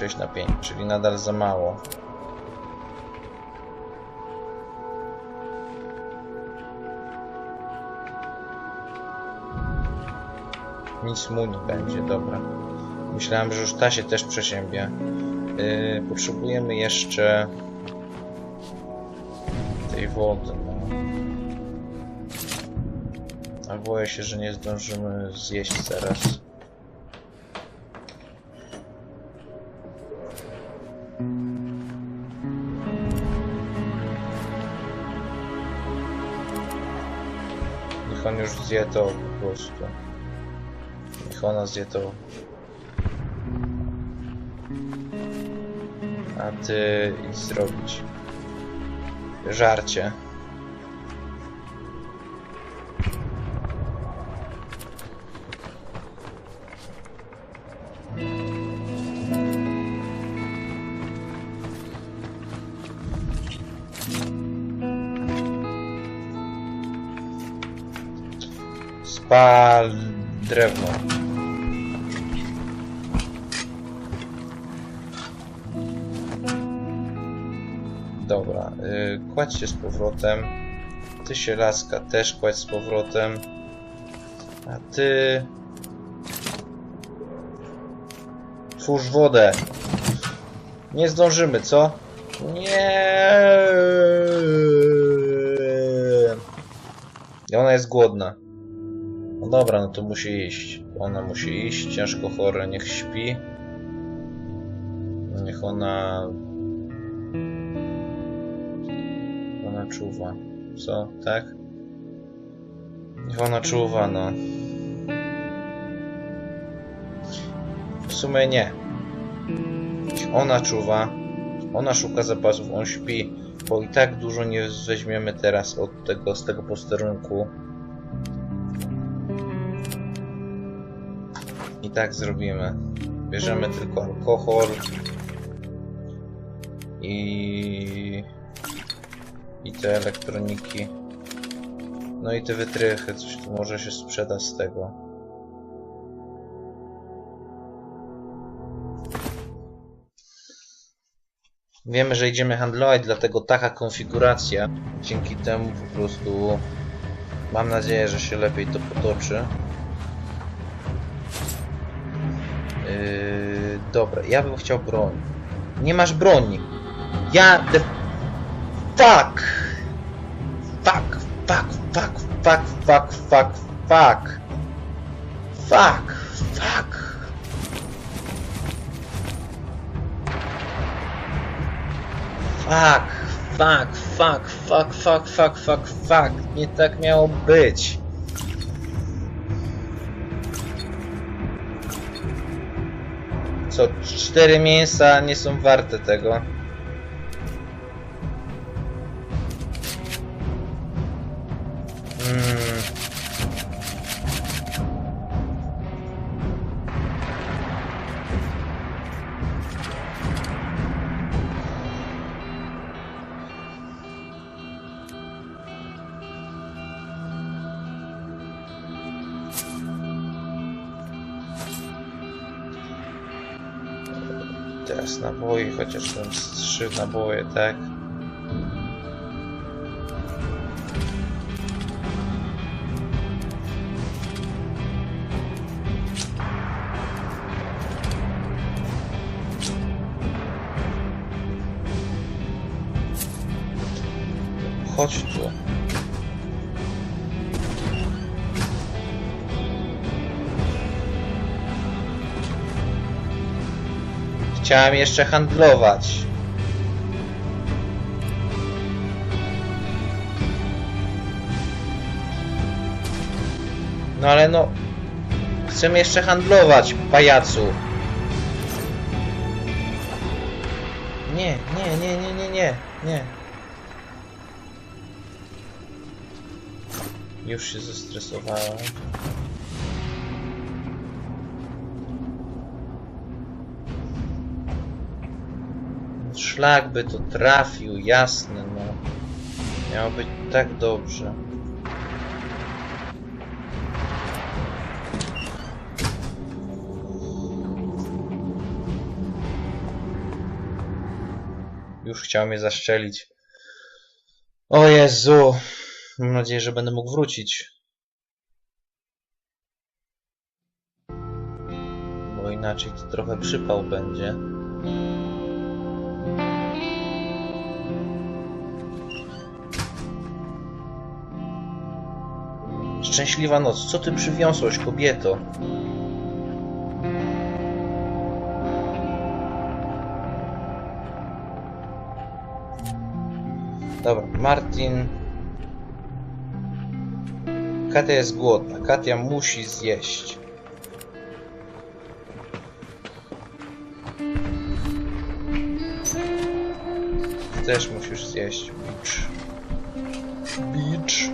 6 na 5, czyli nadal za mało. Nic nie będzie, dobra. Myślałem, że już ta się też przeziębie. Yy, potrzebujemy jeszcze tej wody. No. A boję się, że nie zdążymy zjeść teraz. Już zje to po prostu. Niech ona zje to. A ty idź zrobić. Żarcie. Spal drewno. Dobra, yy, kładź się z powrotem. Ty się laska też kładź z powrotem. A ty... Twórz wodę. Nie zdążymy, co? Nie. I ona jest głodna. Dobra, no to musi iść. Ona musi iść, ciężko chore, niech śpi. Niech ona... Ona czuwa. Co? Tak? Niech ona czuwa, no. W sumie nie. Ona czuwa. Ona szuka zapasów, on śpi. Bo i tak dużo nie weźmiemy teraz od tego, z tego posterunku. I tak zrobimy. Bierzemy tylko alkohol i i te elektroniki. No i te wytrychy, coś tu może się sprzeda z tego. Wiemy, że idziemy handlować, dlatego taka konfiguracja. Dzięki temu po prostu mam nadzieję, że się lepiej to potoczy. Yy, dobra, ja bym chciał broń. Nie masz broni. Ja de... Fuck! Fuck, fuck, fuck, fuck, fuck, fuck, fuck. Fuck, fuck. Fuck, fuck, fuck, fuck, fuck, fuck, fuck, fuck. Nie tak miało być. Co, cztery mięsa nie są warte tego. Tam z trzy naboje, tak? Chodź tu. Chciałem jeszcze handlować. No ale no... Chcemy jeszcze handlować, pajacu. Nie, nie, nie, nie, nie, nie, nie. Już się zestresowałem. Szlak by to trafił, jasne, no. Miało być tak dobrze. Już chciał mnie zaszczelić. O Jezu! Mam nadzieję, że będę mógł wrócić. Bo inaczej to trochę przypał będzie. Szczęśliwa noc. Co ty przywiosłeś, kobieto? Dobra, Martin. Katia jest głodna. Katia musi zjeść. Ty też musisz zjeść. Beach. Beach.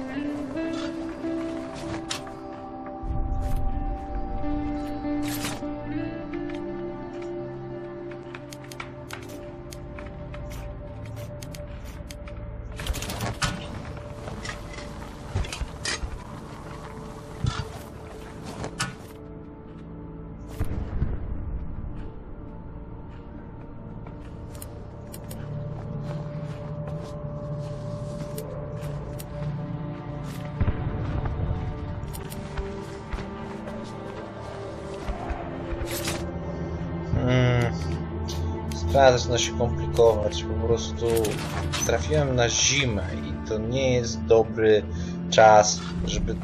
Sprawa zaczyna się komplikować. Po prostu trafiłem na zimę i to nie jest dobry czas, żeby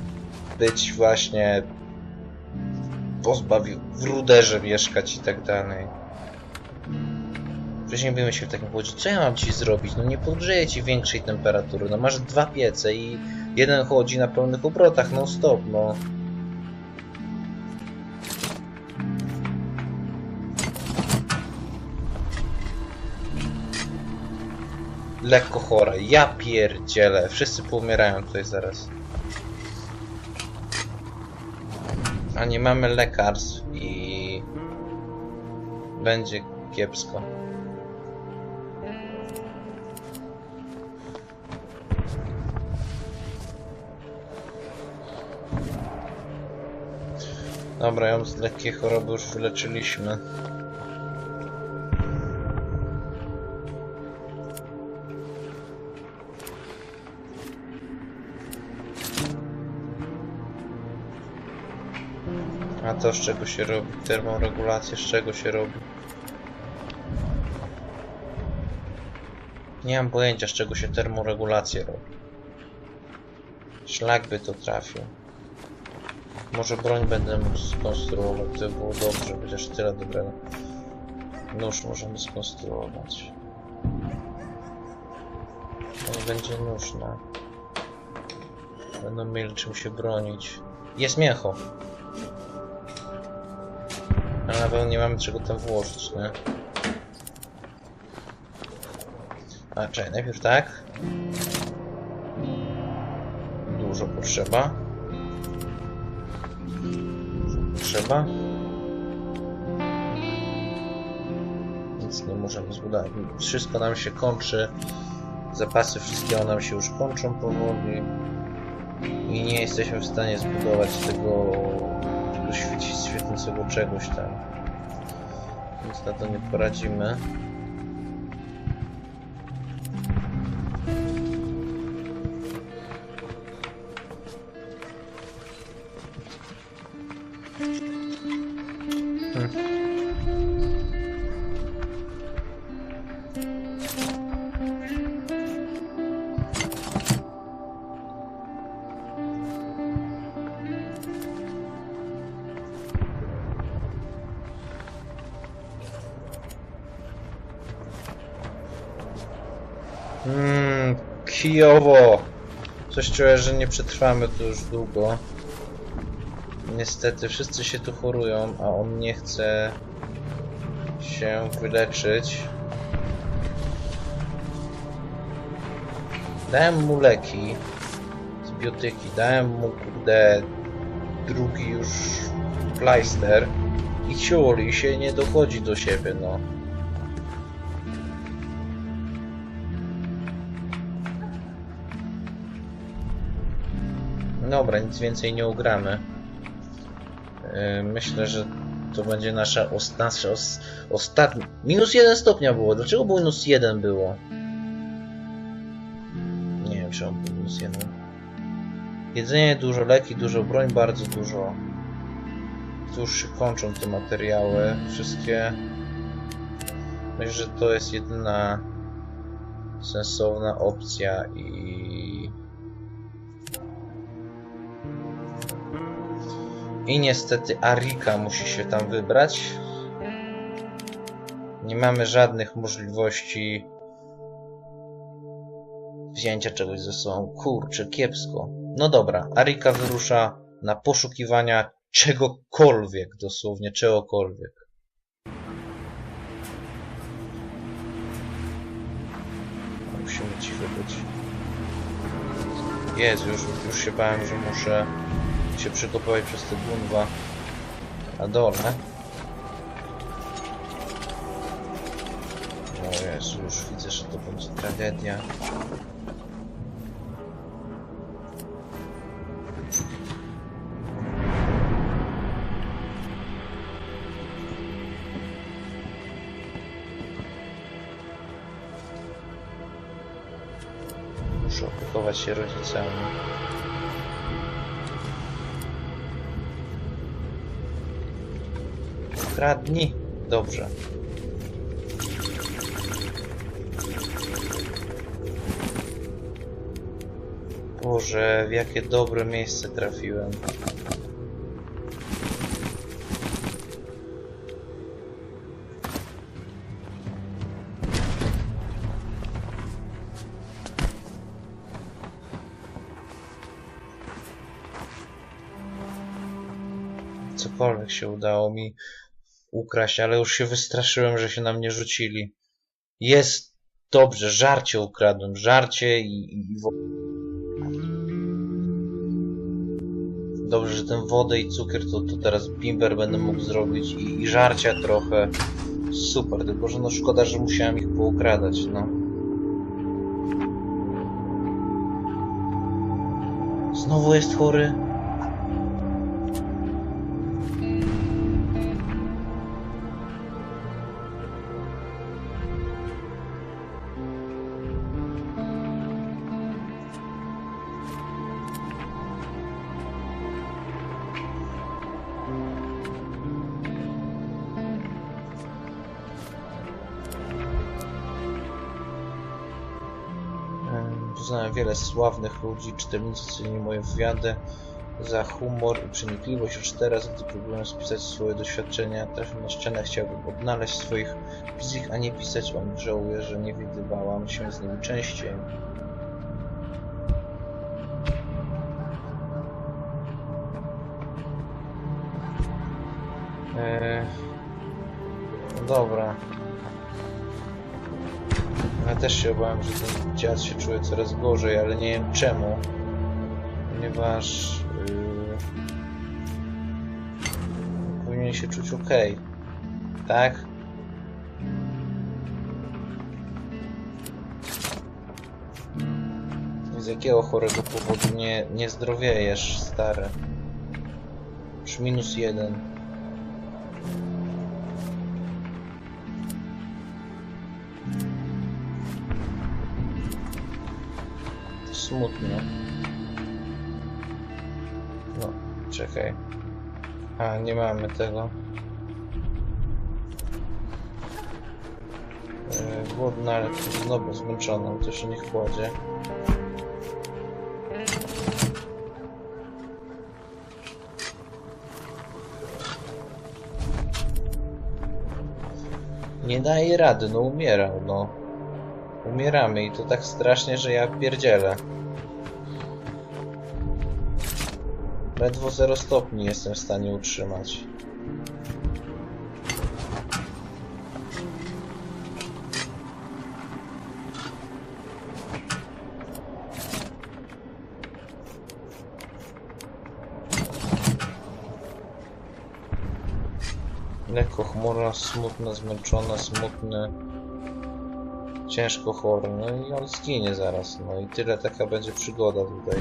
być właśnie pozbawił w ruderze mieszkać i tak dalej. Wcześniej byłem się w takim powodzie, co ja mam ci zrobić? No nie podgrzeję ci większej temperatury. No masz dwa piece i jeden chodzi na pełnych obrotach non stop, no. Lekko chora. Ja pierdzielę. Wszyscy poumierają tutaj zaraz. A nie mamy lekarstw i... Będzie kiepsko. Dobra, ją z lekkiej choroby już wyleczyliśmy. To z czego się robi? Termoregulację z czego się robi? Nie mam pojęcia z czego się termoregulację robi. Szlak by to trafił. Może broń będę mógł skonstruować, to by było dobrze, chociaż tyle dobrego. Nóż możemy skonstruować. Nie będzie nóż, no. Będą mieli czym się bronić. Jest mięcho! Na pewno nie mamy czego tam włożyć, nie? A, czekaj, najpierw tak. Dużo potrzeba. Dużo potrzeba. Nic nie możemy zbudować. Wszystko nam się kończy. Zapasy wszystkiego nam się już kończą powoli. I nie jesteśmy w stanie zbudować tego, tego świecącego czegoś tam. Więc na to nie poradzimy. Mmm, kijowo. Coś czuję, że nie przetrwamy tu już długo. Niestety, wszyscy się tu chorują, a on nie chce się wyleczyć. Dałem mu leki z biotyki, dałem mu kurde drugi już pleister i ciuli się nie dochodzi do siebie, no. Dobra, nic więcej nie ugramy. Yy, Myślę, że To będzie nasza, os, ostatnia... Minus jeden stopnia było. Dlaczego minus jeden było? Nie wiem, czemu minus jeden. Jedzenie dużo, leki dużo, broń bardzo dużo. Tu już się kończą te materiały. Wszystkie... Myślę, że to jest jedyna sensowna opcja i... I niestety Arika musi się tam wybrać. Nie mamy żadnych możliwości wzięcia czegoś ze sobą. Kurczę, kiepsko. No dobra, Arika wyrusza na poszukiwania czegokolwiek, dosłownie czegokolwiek. Musimy cicho być. Jest, już, już się bałem, że muszę się przekopywać przez te gunwa na dole. O Jezu, już widzę, że to będzie tragedia. Muszę opiekować się rodzicami. Kradnij. Dobrze. Boże, w jakie dobre miejsce trafiłem. Cokolwiek się udało mi ukraść, ale już się wystraszyłem, że się na mnie rzucili. Jest dobrze, żarcie ukradłem, żarcie i, i Dobrze, że ten wodę i cukier to, to teraz bimber będę mógł zrobić i, i żarcia trochę. Super, tylko że no szkoda, że musiałem ich poukradać, no. Znowu jest chory? Poznałem wiele sławnych ludzi, czytelnicy cenili moje wywiady za humor i przenikliwość. Już teraz, gdy próbuję spisać swoje doświadczenia, trafię na ścianę, chciałbym odnaleźć swoich bliskich, a nie pisać o nich. Żałuję, że nie widywałam się z nimi częściej. Eee, dobra. Ja też się obawiam, że ten dziad się czuje coraz gorzej, ale nie wiem czemu. Ponieważ... Yy, powinien się czuć ok. Tak? Z jakiego chorego powodu nie, nie zdrowiejesz, stary? Już minus jeden. Smutno. No, czekaj. A, nie mamy tego. Yy, głodna, ale znowu zmęczona, to się nie chłodzie. Nie daje rady, no umierał, no. Umieramy i to tak strasznie, że ja pierdzielę. Ledwo 0 stopni jestem w stanie utrzymać. Lekko chmura, smutna, zmęczona, smutny. Ciężko chory, no i on zginie zaraz, no i tyle taka będzie przygoda tutaj.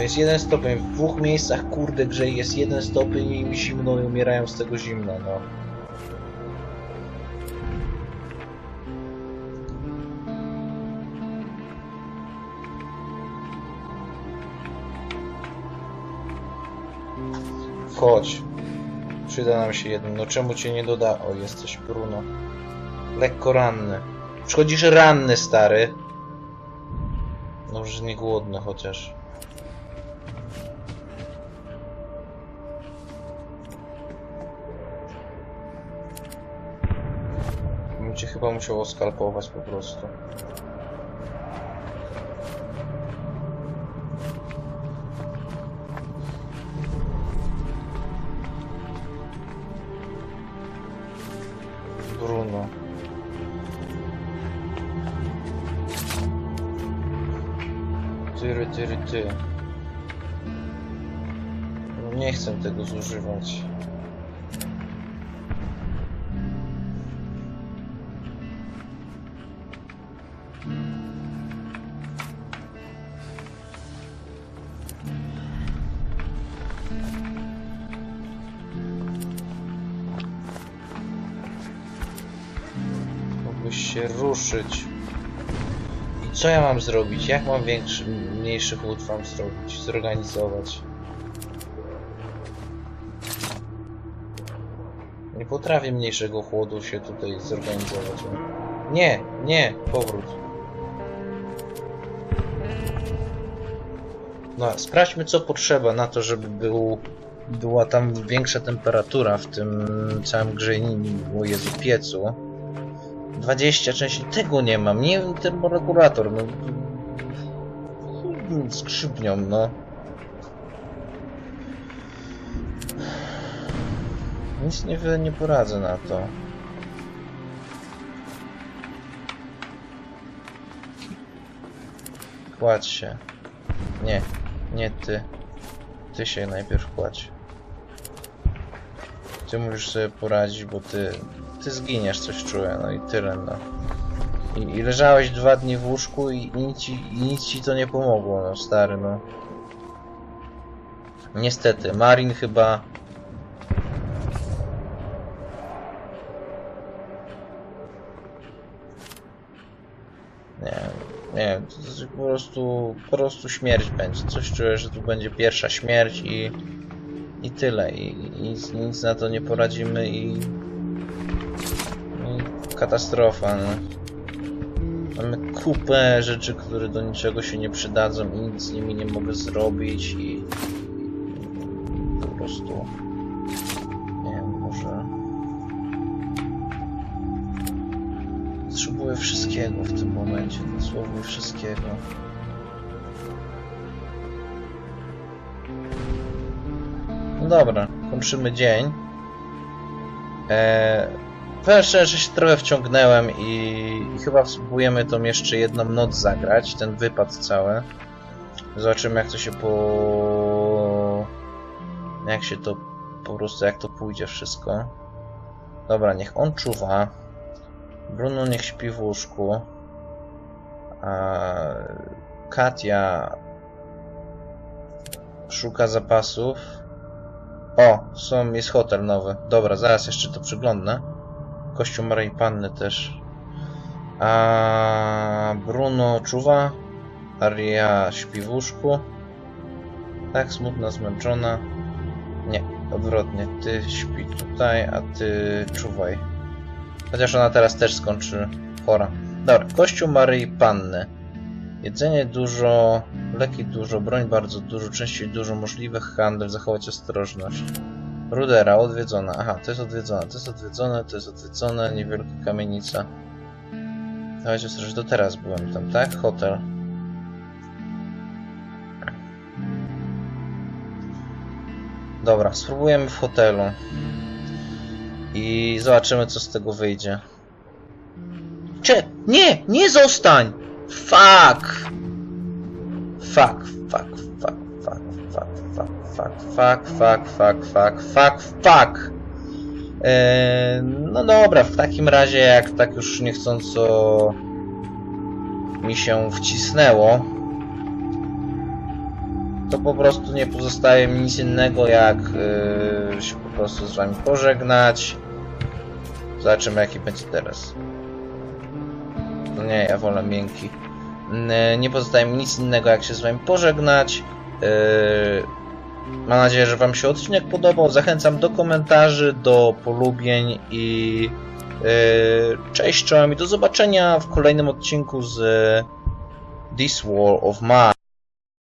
No jest jeden stopień. W dwóch miejscach, kurde, grzeje jest jeden stopień i mi zimno i umierają z tego zimna, no. Chodź. Przyda nam się jeden. No czemu cię nie doda? O, jesteś Bruno. Lekko ranny. Przychodzisz ranny, stary. Dobrze, że nie głodny chociaż. Chyba musiał oskalpować po prostu. Bruno. Tyry, tyry, ty. Nie chcę tego zużywać. Ruszyć. I co ja mam zrobić? Jak mam większy, mniejszy chłód wam zrobić? Zorganizować? Nie potrafię mniejszego chłodu się tutaj zorganizować. Nie, nie, powrót. No, sprawdźmy co potrzeba na to, żeby był, była tam większa temperatura w tym całym grzejniku, o Jezu, piecu. 20 części tego nie mam, nie wiem, termoregulator, no. Chuj Skrzypnią, no. Nic nie, nie poradzę na to. Kładź się. Nie, nie ty. Ty się najpierw kładź. Ty musisz sobie poradzić, bo ty... Ty zginiesz, coś czuję, no i tyle, no. I, i leżałeś dwa dni w łóżku i nic ci, i nic ci to nie pomogło, no stary, no. Niestety, Marin chyba... Nie nie to jest po prostu, po prostu śmierć będzie. Coś czuję, że tu będzie pierwsza śmierć i, i tyle. I, i nic, nic na to nie poradzimy i, i katastrofa. No. Mamy kupę rzeczy, które do niczego się nie przydadzą i nic z nimi nie mogę zrobić i, po prostu nie wiem, może potrzebuję wszystkiego w tym momencie, dosłownie wszystkiego. No dobra, kończymy dzień. Eee, powiem szczerze, że się trochę wciągnąłem i, i chyba spróbujemy tą jeszcze jedną noc zagrać, ten wypad cały. Zobaczymy jak to się po... jak się to po prostu, jak to pójdzie wszystko. Dobra, niech on czuwa. Bruno niech śpi w łóżku. A Katia szuka zapasów. O, są, jest hotel nowy. Dobra, zaraz jeszcze to przeglądnę. Kościół Maryi Panny też. A Bruno czuwa. Aria śpi w łóżku. Tak, smutna, zmęczona. Nie, odwrotnie. Ty śpi tutaj, a ty czuwaj. Chociaż ona teraz też skończy chora. Dobra, Kościół Maryi Panny. Jedzenie dużo, leki dużo, broń bardzo dużo, części dużo, możliwych handel, zachować ostrożność. Rudera, odwiedzona. Aha, to jest odwiedzone, to jest odwiedzone, to jest odwiedzone, niewielka kamienica. Dawajcie ostrożność, to teraz byłem tam, tak? Hotel. Dobra, spróbujemy w hotelu. I zobaczymy, co z tego wyjdzie. Cze... Nie! Nie zostań! Fuck, fuck, fuck, fuck, fuck, fuck, fuck, fuck, fuck. Eee, no dobra, w takim razie jak tak już niechcąco mi się wcisnęło, to po prostu nie pozostaje mi nic innego jak yy, się po prostu z wami pożegnać. Zobaczymy jaki będzie teraz. No nie, ja wolę miękki. Yy, nie pozostaje mi nic innego jak się z wami pożegnać. Yy, mam nadzieję, że wam się odcinek podobał. Zachęcam do komentarzy, do polubień i yy, cześć czołem i do zobaczenia w kolejnym odcinku z This War of Mine.